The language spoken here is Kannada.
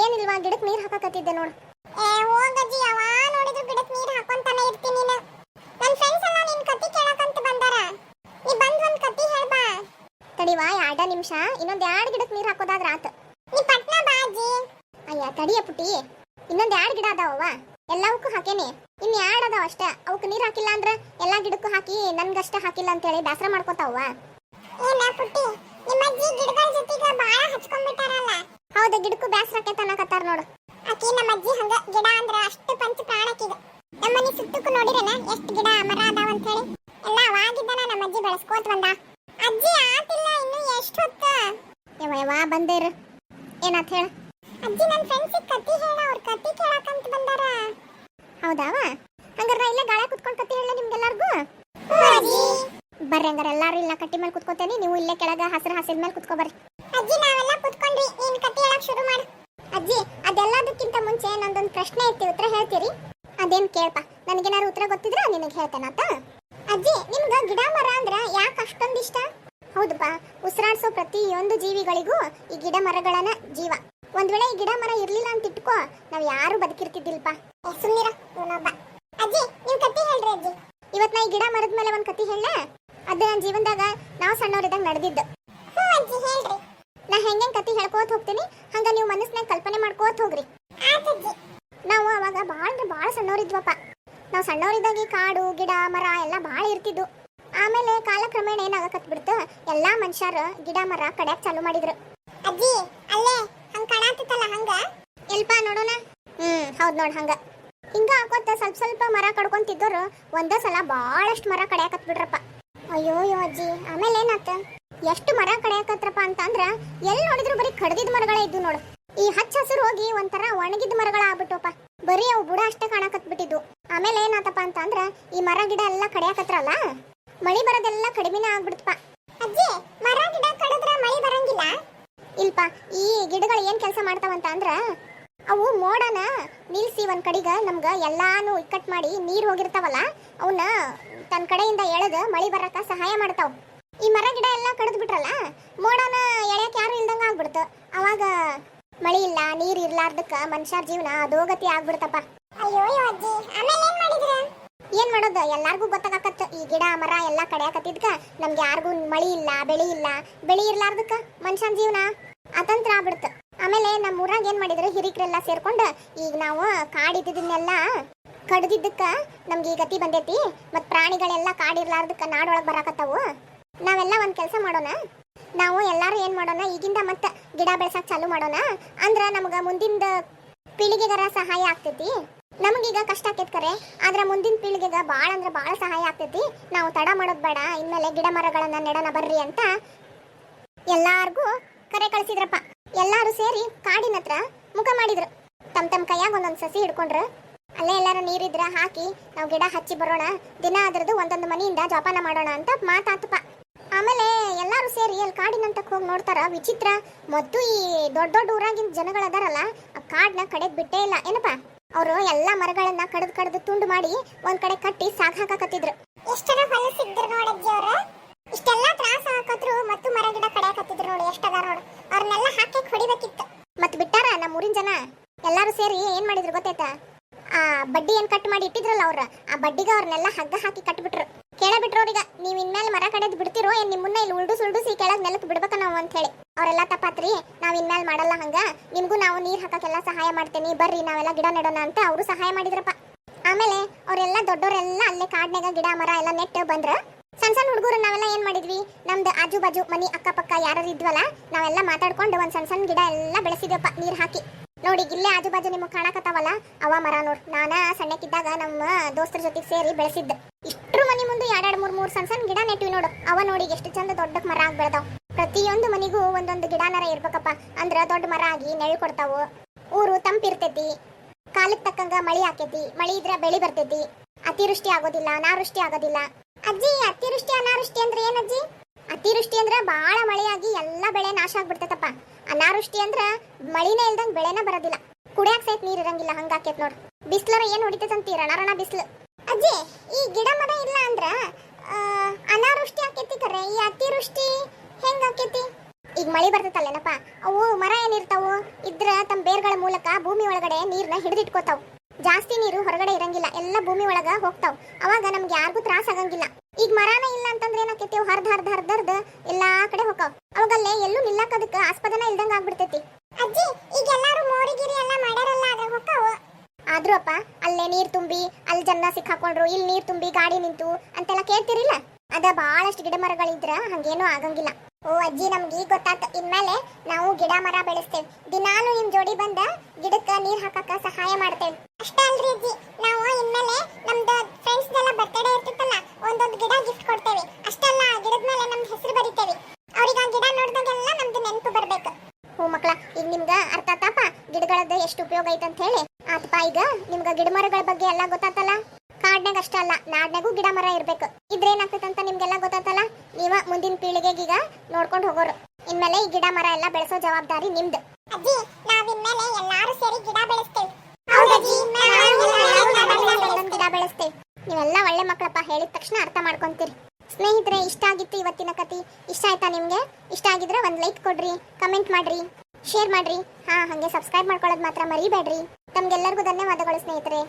ಏನಿಲ್ವಾ? ಗಿಡಕ್ಕೆ ನೀರು ಹಾಕಕತ್ತಿದ್ದೆ ನೋಡು. ಏ, ಹೋಗಜ್ಜಿ ಯಾವ ನೋಡಿದ್ರು ಗಿಡಕ್ಕೆ ನೀರು ಹಾಕೊಂತಾನೆ ಇರ್ತೀನಿ ನೀನು. ನನ್ನ ಫ್ರೆಂಡ್ಸ್ ಎಲ್ಲ ನಿನ್ ಕತ್ತಿ ಕೇಳಕಂತ ಬಂದಾರ. ನೀ ಬಂದ್ ಒಂದ್ ಕತ್ತಿ ಹೇಳ್ಬಾ ತಡಿವಾ, ಎರಡ ನಿಮಿಷ. ಇನ್ನೊಂದು ಎರಡ್ ಗಿಡಕ್ಕೆ ನೀರು ಹಾಕೋದಾದ್ರ ಆತ. ನೀ ಪಟ್ನ ಬಾ ಅಜ್ಜಿ. ಅಯ್ಯ, ತಡಿಯ ಪುಟಿ ಇನ್ನೊಂದು ಎರಡ್ ಗಿಡ ಅದಾವವ್ವ ಎಲ್ಲವಕ್ಕೂ ಹಾಕೇನಿ. ಇನ್ ಎರಡ್ ಅದಾವ ಅಷ್ಟೇ. ಅವಕ್ ನೀರು ಹಾಕಿಲ್ಲ ಅಂದ್ರೆ ಎಲ್ಲಾ ಗಿಡಕ್ಕೂ ಹಾಕಿ ನನ್ಗಷ್ಟ ಹಾಕಿಲ್ಲ ಅಂತೇಳಿ ಬೇಸರ ಮಾಡ್ಕೊತಾವ ಏನ ಪುಟ್ಟಿ? ನಿಮ್ಮ ಅಜ್ಜಿ ಗಿಡಗಳ ಜೊತೆಗೆ ಬಾಳ ಹಚ್ಕೊಂಡ್ಬಿಟ್ಟಾರಲ್ಲ. ಹೌದು, ಗಿಡಕ್ಕೂ ಬ್ಯಾಸರ ಆಕೈತ ಅನ್ನಕತ್ತಾರ ನೋಡು. ಆಕಿ ನಮ್ಮ ಅಜ್ಜಿ ಹಂಗ ಗಿಡ ಅಂದ್ರ ಅಷ್ಟು ಪಂಚ ಪ್ರಾಣಕ್ಕಿಗ ನಮ್ಮನಿ ಸುತ್ತಕ್ಕೂ ನೋಡಿರೇನ ಎಷ್ಟ್ ಗಿಡ ಮರ ಅದಾವ ಅಂತ ಹೇಳಿ? ಎಲ್ಲ ಅವಾಗಿದ್ದನ ನಮ್ಮ ಅಜ್ಜಿ ಬೆಳೆಸ್ಕೋತ ಬಂದ. ಅಜ್ಜಿ ಆತಿಲ್ಲ ಇನ್ನು ಎಷ್ಟು ಹೊತ್ತ? ಯವ ಯವ ಬಂದೇ ಇರು. ಏನಾತ್ ಹೇಳ? ಅಜ್ಜಿ ನನ್ನ ಫ್ರೆಂಡ್ಸ್ ಕತಿ ಹೇಳ, ಅವ್ರ ಕತಿ ಕೇಳಕಂತ ಬಂದಾರ. ಹೌದಾವ ಹಂಗಾರ ಇಲ್ಲೇ ಗಾಳಿ ಕುತ್ಕೊಂಡ್ ಕತಿ ಹೇಳ ನಿಮ್ಗೆಲ್ಲಾರ್ಗು? ಅಜ್ಜಿ. ಬರ್ರಿ ಹಂಗಾರೆ ಎಲ್ಲಾರು ಇಲ್ಲ ಕಟ್ಟಿ ಮೇಲೆ ಕುತ್ಕೋತೇನಿ. ನೀವು ಇಲ್ಲೇ ಕೆಳಗ ಹಸಿರು ಹಸಿರ ಮೇಲೆ ಕುತ್ಕೋ ಬರ್ರಿ ಅಜ್ಜಿ ನಾವೆಲ್ಲ ಕುತ್ಕೊಂಡ್ರಿ ನೀನ್ ಕಟ್ಟಿ ಹೇಳಕ್ ಶುರು ಮಾಡು. ಅಜ್ಜಿ ಅದೆಲ್ಲದಕ್ಕಿಂತ ಮುಂಚೆ ನಂದೊಂದು ಪ್ರಶ್ನೆ ಐತಿ ಉತ್ತರ ಹೇಳ್ತೀರಿ? ಅದೇನ್ ಕೇಳ್ಪ. ನನಗೇನಾರು ಉತ್ತರ ಗೊತ್ತಿದ್ರ? ನಿನಗೆ ಹೇಳ್ತೇನಾತ ಅಜ್ಜಿ ನಿಮ್ಗೆ ಗಿಡ ಮರ ಅಂದ್ರ ಯಾಕೆ ಅಷ್ಟೊಂದು ಇಷ್ಟ? ಹೌದಪ್ಪ. ಉಸಿರಾಡ್ಸೋ ಪ್ರತಿಯೊಂದು ಜೀವಿಗಳಿಗೂ ಈ ಗಿಡ ಮರಗಳನ್ನ ಜೀವ. ಒಂದ್ ವೇಳೆ ಈ ಗಿಡ ಮರ ಇರ್ಲಿಲ್ಲ ಅಂತ ಇಟ್ಕೋ ನಾವ್ ಯಾರು ಬದುಕಿರ್ತಿದ್ದಿಲ್ಪ ಇವನೊಬ್ಬ. ಅಜ್ಜಿ ನೀವ್ ಹೇಳ್ರಿ ಅಜ್ಜಿ. ಇವತ್ ನಾ ಈ ಗಿಡ ಮರದ ಮೇಲೆ ಒಂದ್ ಕತಿ ಹೇಳ ಅದ ನನ್ನ ಜೀವನದಾಗ ನಾವು ಸಣ್ಣವರಿದ್ದಾಗ ನಡೆದಿದ್ದು. ನಾ ಹೆಂಗೆ ಕತಿ ಹೇಳ್ಕೋತ ಹೋಗ್ತೀನಿ ಹಂಗ ನೀವು ಮನಸ್ನಾಗ ಕಲ್ಪನೆ ಮಾಡ್ಕೋತ ಹೋಗ್ರಿ. ನಾವು ಅವಾಗ ಭಾಳ ಅಂದ್ರೆ ಭಾಳ ಸಣ್ಣವರಿದ್ವಪ್ಪ ನಾವು ಸಣ್ಣವರಿದ್ದಾಗ ಈ ಕಾಡು ಗಿಡ ಮರ ಎಲ್ಲ ಭಾಳ ಇರ್ತಿದ್ವು. ಆಮೇಲೆ ಕಾಲಕ್ರಮೇಣ ಏನಾಗಕತ್ ಬಿಡ್ತ ಎಲ್ಲಾ ಮನುಷ್ಯರ ಗಿಡ ಮರ ಕಡ್ಯಾಕ್ ಚಾಲು ಮಾಡಿದ್ರು. ಅಜ್ಜಿ ಅಲ್ಲೇ ಹಂಗ ಕಾಣತಿತ್ತಲ್ಲ ಹಂಗ? ಎಲ್ಪ ನೋಡೋಣ. ಹ್ಮ್ ಹೌದ್ ನೋಡ್ ಹಂಗ. ಹಿಂಗ ಹಾಕೋತ ಸ್ವಲ್ಪ ಸ್ವಲ್ಪ ಮರ ಕಡ್ಕೊಂತಿದ್ದೋರು ಒಂದೇ ಸಲ ಭಾಳಷ್ಟು ಮರ ಕಡ್ಯಾಕತ್ ಬಿಡ್ರಪ್ಪ. ಅಯ್ಯೋ ಅಯ್ಯೋ ಅಜ್ಜಿ, ಆಮೇಲೆ ಏನಾತ ಎಷ್ಟು ಮರ ಕಡೆಯಾಕತ್ರಪ್ಪ ಅಂತ ಅಂದ್ರ ಎಲ್ಲಿ ನೋಡಿದ್ರು ಬರೀ ಕಡ್ದಿದ್ ಮರಗಳೇ ಇದ್ದು ನೋಡು. ಈ ಹಚ್ಚ ಹಸಿರು ಹೋಗಿ ಒಂಥರ ಒಣಗಿದ ಮರಗಳ ಆಗ್ಬಿಟ್ಟವಪ್ಪ ಬರೀ ಅವು ಬುಡ ಅಷ್ಟೇ ಕಾಣಕತ್ ಬಿಟ್ಟಿದ್ವು ಆಮೇಲೆ ಏನಾತಪ್ಪ ಅಂತ ಅಂದ್ರ ಈ ಮರ, ಗಿಡ ಎಲ್ಲ ಕಡೆಯಾಕತ್ರಲ್ಲ ಮಳಿ ಬರೋದೆಲ್ಲ ಕಡಿಮೆನೇ ಆಗ್ಬಿಡ್ತಪ್ಪ. ಅಜ್ಜಿ, ಮರ, ಗಿಡ ಕಡಿದ್ರೆ ಮಳಿ ಬರಂಗಿಲ್ಲ? ಇಲ್ಪ, ಈ ಗಿಡಗಳು ಏನ್ ಕೆಲಸ ಮಾಡ್ತಾವಂತ ಅಂದ್ರ ಅವು ಮೋಡನ ನಿಲ್ಸಿ ಒಂದ್ ಕಡೆಗೆ ನಮ್ಗ ಎಲ್ಲಾನು ಇಕ್ಕಟ್ ಮಾಡಿ ನೀರು ಹೋಗಿರ್ತಾವಲ್ಲ ಅವನ್ನ ತನ್ನ ಕಡೆಯಿಂದ ಎಳೆದ ಮಳಿ ಬರಕ ಸಹಾಯ ಮಾಡ್ತಾವ. ಈ ಮರ ಗಿಡ ಎಲ್ಲ ಕಡಿದ್ ಬಿಟ್ರಲ್ಲ ಮೋಡನ ಎಳೆಯಕ್ ಯಾರು ಇಲ್ದಂಗ ಆಗ್ಬಿಡ್ತು. ಅವಾಗ ಮಳಿ ಇಲ್ಲ ನೀರು ಇರ್ಲಾರ್ದಕ್ಕ ಮನುಷ್ಯರ ಜೀವನ ಅಧೋಗತಿ ಆಗ್ಬಿಡ್ತಪ್ಪ. ಅಯ್ಯೋ ಅಜ್ಜಿ ಆಮೇಲೆ ಏನ್ ಮಾಡಿದ್ರ? ಏನು ಮಾಡೋದು ಎಲ್ಲಾರ್ಗೂ ಗೊತ್ತಾಗಕತ್ತ. ಈ ಗಿಡ ಮರ ಎಲ್ಲ ಕಡೆಯಾಕತ್ತಿದ್ಕ ನಮ್ಗೆ ಯಾರಿಗೂ ಮಳಿ ಇಲ್ಲ ಬೆಳಿ ಇಲ್ಲ. ಬೆಳಿ ಇರ್ಲಾರ್ದಕ್ಕ ಮನುಷ್ಯನ ಜೀವನ ಅತಂತ್ರ ಆಗ್ಬಿಡ್ತು. ಆಮೇಲೆ ನಮ್ಮ ಊರಾಗ ಏನು ಮಾಡಿದ್ರು? ಹಿರಿಕರೆಲ್ಲ ಸೇರ್ಕೊಂಡು ಈಗ ನಾವು ಕಾಡಿದ್ದನ್ನೆಲ್ಲ ಕಡ್ದಿದ್ದಕ್ಕ ನಮ್ಗೆ ಈ ಗತಿ ಬಂದೈತಿ. ಮತ್ತು ಪ್ರಾಣಿಗಳೆಲ್ಲ ಕಾಡಿರ್ಲಾರ್ದಕ್ಕ ನಾಡೊಳಗೆ ಬರಾಕತ್ತಾವು. ನಾವೆಲ್ಲ ಒಂದು ಕೆಲಸ ಮಾಡೋಣ. ನಾವು ಎಲ್ಲರೂ ಏನು ಮಾಡೋಣ? ಈಗಿಂದ ಮತ್ತ ಗಿಡ ಬೆಳ್ಸಕ್ ಚಾಲು ಮಾಡೋಣ. ಅಂದ್ರೆ ನಮ್ಗೆ ಮುಂದಿನ ಪೀಳಿಗೆಗರ ಸಹಾಯ ಆಗ್ತೈತಿ. ನಮಗೀಗ ಕಷ್ಟ ಆಕೈತ್ ಕರೆ. ಆದ್ರೆ ಮುಂದಿನ ಪೀಳಿಗೆಗ ಭಾಳ ಅಂದ್ರೆ ಭಾಳ ಸಹಾಯ ಆಗ್ತೈತಿ. ನಾವು ತಡ ಮಾಡೋದು ಬೇಡ. ಇನ್ಮೇಲೆ ಗಿಡ ಮರಗಳನ್ನ ನೆಡೋಣ ಬರ್ರಿ ಅಂತ ಎಲ್ಲಾರ್ಗೂ ಕರೆ ಕಳ್ಸಿದ್ರಪ್ಪ. ಎಲ್ಲಾರು ಸೇರಿ ಕಾಡಿನ ಹತ್ರ ಮುಖ ಮಾಡಿದ್ರು. ತಮ್ ತಮ್ ಕೈಯಾಗ ಒಂದೊಂದು ಸಸಿ ಹಿಡ್ಕೊಂಡ್ರು. ಅಲ್ಲೇ ಎಲ್ಲಾರು ನೀರಿದ್ರ ಹಾಕಿ ನಾವು ಗಿಡ ಹಚ್ಚಿ ಬರೋಣ, ದಿನ ಅದ್ರದ್ದು ಒಂದೊಂದು ಮನೆಯಿಂದ ಜೋಪಾನ ಮಾಡೋಣ ಅಂತ ಮಾತಾತಪ್ಪ ಆಮೇಲೆ ಎಲ್ಲಾರು ಸೇರಿ ಅಲ್ಲಿ ಕಾಡಿನಂತಕ್ಕೆ ಹೋಗಿ ನೋಡ್ತಾರ, ವಿಚಿತ್ರ ಮತ್ತು ಈ ದೊಡ್ಡ ದೊಡ್ಡ ಊರಾಗಿನ ಜನಗಳದಾರಲ್ಲ ಆ ಕಾಡ್ನ ಕಡೆ ಬಿಟ್ಟೇ ಇಲ್ಲ. ಏನಪ್ಪ? ಅವರು ಎಲ್ಲಾ ಮರಗಳನ್ನ ಕಡ್ದು ಕಡ್ದು ತುಂಡು ಮಾಡಿ ಒಂದ್ ಕಡೆ ಕಟ್ಟಿ ಸಾಕ್ ಹಾಕಾಕತ್ತಿದ್ರು. ಎಷ್ಟರ ನೋಡಜ್ಜಿ ಅವ್ರ? ಇಷ್ಟೆಲ್ಲ ತ್ರಾಸ ಹಾಕತ್ರು ಮತ್ತು ಮರ ಗಿಡ ಕಡೆ ಹಾಕತ್ತಿದ್ರು ನೋಡಿ ಎಷ್ಟದ ನೋಡು. ಅವ್ರನ್ನೆಲ್ಲ ಹಾಕಿ ಹೊಡಿಬೇಕಿತ್ತು. ಮತ್ತೆ ಬಿಟ್ಟಾರ ನಮ್ಮ ಊರಿನ ಜನ. ಎಲ್ಲರೂ ಸೇರಿ ಏನ್ ಮಾಡಿದ್ರು ಗೊತ್ತಾಯ್ತಾ? ಆ ಬಡ್ಡಿ ಏನ್ ಕಟ್ ಮಾಡಿ ಇಟ್ಟಿದ್ರಲ್ಲ ಅವ್ರ, ಆ ಬಡ್ಡಿಗ ಅವ್ರನ್ನೆಲ್ಲ ಹಗ್ಗ ಹಾಕಿ ಕಟ್ಬಿಟ್ರು. ಕೇಳಬಿಟ್ರು ಅವ್ರೀಗ, ನೀವ್ ಇನ್ಮೇಲೆ ಮರ ಕಡೆದ್ ಬಿಡ್ತಿರೋ, ಏನ್ ನಿಮ್ಮನ್ನ ಇಲ್ಲಿ ಉಲ್ಡು ಸುಲ್ಡುಸಿ ಕೆಳಗ್ ನೆಲಕ್ ಬಿಡ್ಬೇಕ ನಾವು? ಅಂತ ಹೇಳಿ. ಅವರೆಲ್ಲ ತಪ್ಪಾತ್ರಿ, ನಾವ್ ಇನ್ಮೇಲೆ ಮಾಡಲ್ಲ ಹಂಗ. ನಿಮ್ಗೂ ನಾವು ನೀರ್ ಹಾಕಕ್ಕೆಲ್ಲ ಸಹಾಯ ಮಾಡ್ತೇನಿ, ಬರ್ರಿ ನಾವೆಲ್ಲ ಗಿಡ ನೆಡೋಣ ಅಂತ ಅವರು ಸಹಾಯ ಮಾಡಿದ್ರಪ್ಪ. ಆಮೇಲೆ ಅವರೆಲ್ಲ ದೊಡ್ಡವರೆಲ್ಲ ಅಲ್ಲೇ ಕಾಡ್ನಾಗ ಗಿಡ, ಮರ ಎಲ್ಲ ನೆಟ್ಟು ಬಂದ್ರ ಸಣ್ಣ ಸಣ್ಣ ಹುಡುಗರು ನಾವೆಲ್ಲ ಏನ್ ಮಾಡಿದ್ವಿ? ನಮ್ದು ಆಜು ಬಾಜು ಮನಿ ಅಕ್ಕಪಕ್ಕ ಯಾರು ಇದ್ವಲ್ಲ, ನಾವೆಲ್ಲ ಮಾತಾಡ್ಕೊಂಡು ಒಂದ್ ಸಣ್ಣ ಸಣ್ಣ ಗಿಡ ಎಲ್ಲ ಬೆಳೆಸಿದ್ವಪ್ಪ, ನೀರ್ ಹಾಕಿ. ನೋಡಿ, ಇಲ್ಲೇ ಆಜು ಬಾಜು ನಿಮಗೆ ಕಾಣಕತ್ತಾವಲ್ಲ ಅವ ಮರ ನೋಡ್ ನಾನ ಸಣ್ಣಕ್ಕಿದ್ದಾಗ ನಮ್ಮ ದೋಸ್ತರ ಜೊತೆಗೆ ಸೇರಿ ಬೆಳೆಸಿದ್ದ. ಇಷ್ಟ್ರ ಮನಿ ಮುಂದೆ ಎರಡೆರಡು ಮೂರ್ ಮೂರ್ ಸಣ್ಣ ಸಣ್ಣ ಗಿಡ ನೆಟ್ವಿ ನೋಡು. ಅವ ನೋಡಿ ಎಷ್ಟು ಚಂದ ದೊಡ್ಡ ಮರ ಆಗಿ ಬೆಳೆದಾವ್ ಪ್ರತಿಯೊಂದು ಮನಿಗೂ ಒಂದೊಂದು ಗಿಡನರ ಇರ್ಬೇಕಪ್ಪ. ಅಂದ್ರ ದೊಡ್ಡ ಮರ ಆಗಿ ನೆಳ್ ಕೊಡ್ತಾವ. ಊರು ತಂಪಿರ್ತೈತಿ ಕಾಲಕ್ಕೆ ತಕ್ಕಂಗ ಮಳಿ ಆಕೈತಿ. ಮಳಿ ಇದ್ರ ಬೆಳಿ ಬರ್ತೈತಿ. ಅತಿವೃಷ್ಟಿ ಆಗೋದಿಲ್ಲ, ಅನಾವೃಷ್ಟಿ ಆಗೋದಿಲ್ಲ. ಅಜ್ಜಿ, ಅತಿವೃಷ್ಟಿ ಅನಾವೃಷ್ಟಿ ಅಂದ್ರೆ ಏನಜ್ಜಿ ಅತಿವೃಷ್ಟಿ ಅಂದ್ರೆ ಬಹಳ ಮಳೆಯಾಗಿ ಎಲ್ಲ ಬೆಳೆ ನಾಶ ಆಗ್ಬಿಡ್ತೈತಪ್ಪ. ಅನಾವೃಷ್ಟಿ ಅಂದ್ರ ಮಳಿನೇ ಇಲ್ದಂಗ್ ಬೆಳೆನ ಬರೋದಿಲ್ಲ. ಕುಡಿಯಕ್ಕೆ ಸಹಿತ ನೀರ್ ಇರಂಗಿಲ್ಲ ಹಂಗಾಕೇತ್ ನೋಡ್. ಬಿಸ್ಲರ ಏನ್ ಹೊಡಿತೈತಂತಿ ರಣ ರಣ ಬಿಸ್ಲು. ಅಜ್ಜಿ, ಈ ಗಿಡ ಮರ ಇಲ್ಲ ಅಂದ್ರ ಅನಾವೃಷ್ಟಿ ಆಕೇತಿ ಕರೆ. ಈ ಅತಿವೃಷ್ಟಿ ಹೆಂಗ ಆಕೇತಿ? ಈಗ ಮಳಿ ಬರ್ತೈತಲ್ಲೇನಪ್ಪ? ಅವು ಮರ ಏನಿರ್ತಾವು ಇದ್ರ ತಮ್ಮ ಬೇರ್ಗಳ ಮೂಲಕ ಭೂಮಿ ಒಳಗಡೆ ನೀರ್ನ ಹಿಡಿದಿಟ್ಕೋತಾವ್. ಜಾಸ್ತಿ ನೀರು ಹೊರಗಡೆ ಇರಂಗಿಲ್ಲ. ಎಲ್ಲ ಭೂಮಿ ಒಳಗ ಹೋಗ್ತಾವ್. ಅವಾಗ ನಮ್ಗೆ ಯಾರಿಗೂ ತ್ರಾಸ ಆಗಂಗಿಲ್ಲ. ಈಗ ಮರಾನ ಇಲ್ಲ ಅಂತಂದ್ರೆ ಏನಾಕೈತಿ? ಹರ್ದ್ ಹರ್ದ್ ಹರ್ದ್ ಹರ್ದ್ ಎಲ್ಲಾ ಕಡೆ ಹೋಗ್ತಾವ್. ಅವಾಗಲ್ಲೇ ಎಲ್ಲೂ ನಿಲ್ಲಕ್ ಅದಕ್ಕೆ ಆಸ್ಪದನ ಇಲ್ದಂಗ ಆಗ್ಬಿಡ್ತೈತಿ. ಅಜ್ಜಿ ಈಗ ಎಲ್ಲಾರು ಮೋರಿಗಿರಿ ಎಲ್ಲ ಮಾಡ್ಯಾರಲ್ಲ ಅದ್ರ ಹೋಗ್ತಾವ? ಆದ್ರೂ ಅಪ್ಪ ಅಲ್ಲೇ ನೀರ್ ತುಂಬಿ ಅಲ್ಲಿ ಜನ ಸಿಕ್ಕಾಕೊಂಡ್ರು ಇಲ್ಲಿ ನೀರ್ ತುಂಬಿ ಗಾಡಿ ನಿಂತು ಅಂತೆಲ್ಲ ಕೇಳ್ತಿರಿಲ್ಲ. ಅದ ಬಹಳಷ್ಟು ಗಿಡ ಮರಗಳಿದ್ರ ಹಂಗೇನು ಆಗಂಗಿಲ್ಲ. ಓ ಅಜ್ಜಿ ನಮ್ಗೆ ಈಗ ಗೊತ್ತಾತ. ಇನ್ಮೇಲೆ ನಾವು ಗಿಡ ಮರ ಬೆಳೆಸ್ತೇವೆ. ದಿನಾಲು ನಿಮ್ ಜೋಡಿ ಬಂದ ಗಿಡಕ್ಕ ನೀರ್ ಹಾಕಕ್ಕ ಸಹಾಯ ಮಾಡ್ತೇವೆ ಅಷ್ಟೇ ಅಲ್ರಿ ಅಜ್ಜಿ ನಾವು ಇನ್ಮೇಲೆ ನಮ್ದು ಫ್ರೆಂಡ್ಸ್ ಎಲ್ಲ ಬರ್ತಡೇ ಇರ್ತಿತ್ತಲ್ಲ ಒಂದೊಂದು ಗಿಡ ಗಿಫ್ಟ್ ಕೊಡ್ತೇವೆ ಅಷ್ಟಲ್ಲ ಆ ಗಿಡದ ಮೇಲೆ ನಮ್ ಹೆಸರು ಬರಿತೇವೆ ಅವ್ರಿಗೆ ಆ ಗಿಡ ನೋಡಿದಾಗೆಲ್ಲ ನಮ್ದು ನೆನಪು ಬರ್ಬೇಕು ಹ್ಞೂ ಮಕ್ಳ ಈಗ ನಿಮ್ಗ ಅರ್ಥ ಆತಾಪ ಗಿಡಗಳದ್ದು ಎಷ್ಟು ಉಪಯೋಗ ಐತೆ ಅಂತ ಹೇಳಿ. ಅಪ್ಪ ಈಗ ನಿಮ್ಗ ಗಿಡ ಮರಗಳ ಬಗ್ಗೆ ಎಲ್ಲ ಗೊತ್ತಾತಲ್ಲ? ಕಾಡ್ನಾಗ ಅಷ್ಟೇ ಅಲ್ಲ ನಾಡ್ನಾಗೂ ಗಿಡ ಮರ ಇರ್ಬೇಕು ಇದ್ರೇನಾಗ್ತೈತೆ ಅಂತ ನಿಮ್ಗೆಲ್ಲ ಗೊತ್ತಾತಲ್ಲ? ನೀವ ಮುಂದಿನ ಪೀಳಿಗೆಗೆ ಈಗ ನೋಡ್ಕೊಂಡು ಹೋಗೋರು. ಇನ್ಮೇಲೆ ಈ ಗಿಡ ಮರ ಎಲ್ಲ ಬೆಳೆಸೋ ಜವಾಬ್ದಾರಿ ನಿಮ್ದು. ಅಜ್ಜಿ ಎಲ್ಲಾರು ಸೇರಿ ಗಿಡ ಬೆಳೆಸ್ತೇವೆ. ಬೆಳೆಸ್ತೇವೆ. ಗಿಡ ನೀವೆಲ್ಲ ಒಳ್ಳೆ ಮಕ್ಕಳಪ್ಪ ಹೇಳಿದ ತಕ್ಷಣ ಅರ್ಥ ಮಾಡ್ಕೊಂತೀರಿ. ಸ್ನೇಹಿತರೆ ಇಷ್ಟ ಆಗಿತ್ತು ಇವತ್ತಿನ ಕತಿ ಇಷ್ಟ ಆಯ್ತಾ ನಿಮ್ಗೆ? ಇಷ್ಟ ಆಗಿದ್ರೆ ಒಂದ್ ಲೈಕ್ ಕೊಡ್ರಿ ಕಮೆಂಟ್ ಮಾಡ್ರಿ. ಶೇರ್ ಮಾಡ್ರಿ. ಹಾ ಹಂಗೆ ಸಬ್ಸ್ಕ್ರೈಬ್ ಮಾಡ್ಕೊಳ್ಳೋದು ಮಾತ್ರ ಮರಿಬೇಡ್ರಿ. ತಮ್ಗೆಲ್ಲರಿಗೂ ಧನ್ಯವಾದಗಳು ಸ್ನೇಹಿತರೆ.